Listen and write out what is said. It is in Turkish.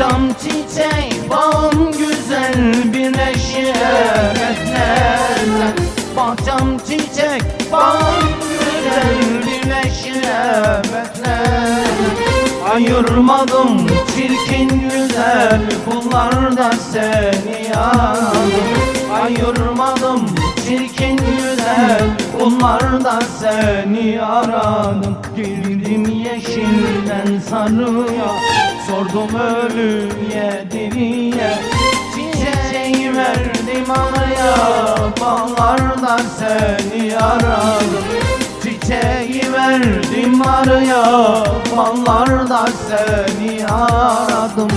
Tam çiçek bağım güzel bir eşe beklerler Bahçem çiçek bağım güzel bir eşe bekler. Ayırmadım çirkin güzel kullar da seni ya Ayırmadım kullarda seni aradım. Girdim yeşilden sarıya sordum ölüye diriye Çiçeği verdim araya ballarda seni aradım. Çiçeği verdim araya ballarda seni aradım